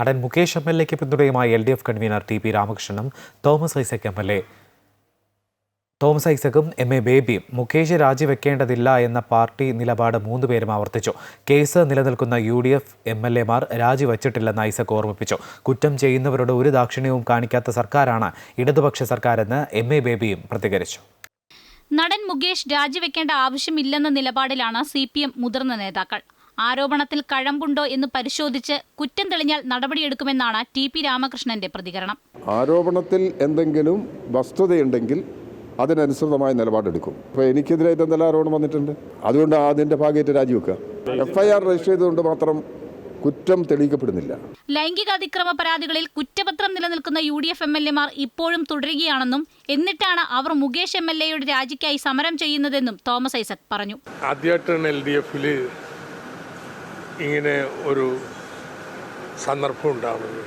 നടൻ Mukesh M L എക്ക് പിന്തുണയുമായി L D F convener T P രാമകൃഷ്ണനും Thomas Isaac M L A. Thomas ഐസക്കും M A ബേബിയും മുകേഷ് രാജിവെക്കേണ്ടതില്ല എന്ന പാർട്ടി നിലപാട് മൂന്നുപേരും ആവർത്തിച്ചു. കേസ് നിലനിൽക്കുന്ന U D F M L എമാർ രാജിവച്ചിട്ടില്ലെന്ന് ഐസക് ഓർമ്മിപ്പിച്ചു. കുറ്റം ചെയ്യുന്നവരോട് ഒരു ദാക്ഷിണ്യവും കാണിക്കാത്ത സർക്കാരാണ് ഇടതുപക്ഷ സർക്കാരെന്ന് എം എ ബേബിയും പ്രതികരിച്ചു. നടൻ മുകേഷ് രാജിവെക്കേണ്ട ആവശ്യമില്ലെന്ന നിലപാടിലാണ് സി പി എം മുതിർന്ന നേതാക്കൾ. ആരോപണത്തിൽ കഴമ്പുണ്ടോ എന്ന് പരിശോധിച്ച് കുറ്റം തെളിഞ്ഞാൽ നടപടിയെടുക്കുമെന്നാണ് ടി പി രാമകൃഷ്ണന്റെ പ്രതികരണം. ആരോപണത്തിൽ എന്തെങ്കിലും വസ്തുതയുണ്ടെങ്കിൽ അതിനനുസൃതമായ നിലപാടെടുക്കും. ഇപ്പോൾ എനിക്കെതിരായിട്ട് എന്തെല്ലാം ആരോപണം വന്നിട്ടുണ്ട്? അതുകൊണ്ട് അതിന്റെ ഭാഗമായിട്ട് രാജിവെക്കുക. എഫ് ഐ ആർ രജിസ്റ്റർ ചെയ്തുകൊണ്ട് മാത്രം കുറ്റം തെളിയിക്കപ്പെടുന്നില്ല. ലൈംഗിക അതിക്രമ പരാതികളിൽ കുറ്റപത്രം നിലനിൽക്കുന്ന U D F M L എമാർ ഇപ്പോഴും തുടരുകയാണെന്നും എന്നിട്ടാണ് അവർ മുകേഷ് എം എൽ എയുടെ രാജിക്കായി സമരം ചെയ്യുന്നതെന്നും തോമസ് ഐസക് പറഞ്ഞു. ആദ്യമായിട്ടാണ് എൽ ഡി എഫിൽ ഇങ്ങനെ ഒരു സന്ദർഭം ഉണ്ടാവുന്നത്.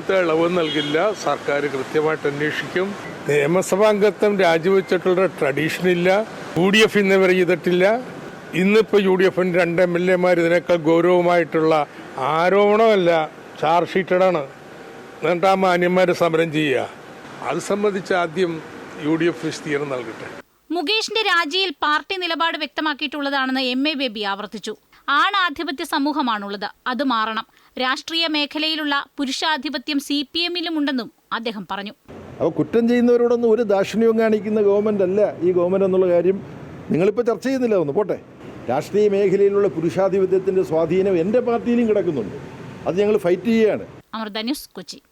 ഇത്ര ഇളവ് നൽകില്ല. സർക്കാർ കൃത്യമായിട്ട് അന്വേഷിക്കും. നിയമസഭാംഗത്വം രാജിവെച്ചിട്ടുള്ള ട്രഡീഷൻ ഇല്ല. യു ഡി എഫ് ഇന്ന് ചെയ്തിട്ടില്ല. ഇന്നിപ്പോൾ യു ഡി എഫിന്റെ രണ്ട് എം എൽ എമാർ ഇതിനേക്കാൾ ഗൗരവമായിട്ടുള്ള ആരോപണമല്ല ചാർജ് ഷീറ്റഡാണ് എന്നിട്ട് ആ മാന്യന്മാർ സമരം ചെയ്യുക. അത് സംബന്ധിച്ച് ആദ്യം യു ഡി എഫ് വിശദീകരണം നൽകട്ടെ. മുകേഷിന്റെ രാജിയിൽ പാർട്ടി നിലപാട് വ്യക്തമാക്കിയിട്ടുള്ളതാണെന്ന് എം എ ബേബി ആവർത്തിച്ചു. ആണാധിപത്യ സമൂഹമാണുള്ളത്. അത് മാറണം. രാഷ്ട്രീയ മേഖലയിലുള്ള പുരുഷാധിപത്യം സി പി എമ്മിലും ഉണ്ടെന്നും അദ്ദേഹം പറഞ്ഞു. അപ്പോൾ കുറ്റം ചെയ്യുന്നവരോടൊന്നും ഒരു ദാക്ഷിണ്യവും കാണിക്കുന്ന ഗവൺമെന്റ് അല്ല ഈ ഗവൺമെന്റ് എന്നുള്ള കാര്യം നിങ്ങളിപ്പോൾ ചർച്ച ചെയ്യുന്നില്ല ഒന്ന്. പോട്ടെ. രാഷ്ട്രീയ മേഖലയിലുള്ള പുരുഷാധിപത്യത്തിന്റെ സ്വാധീനം എന്റെ പാർട്ടിയിലും കിടക്കുന്നുണ്ട്. അത് ഞങ്ങൾ ഫൈറ്റ് ചെയ്യുകയാണ്. അമൃത ന്യൂസ് കൊച്ചി.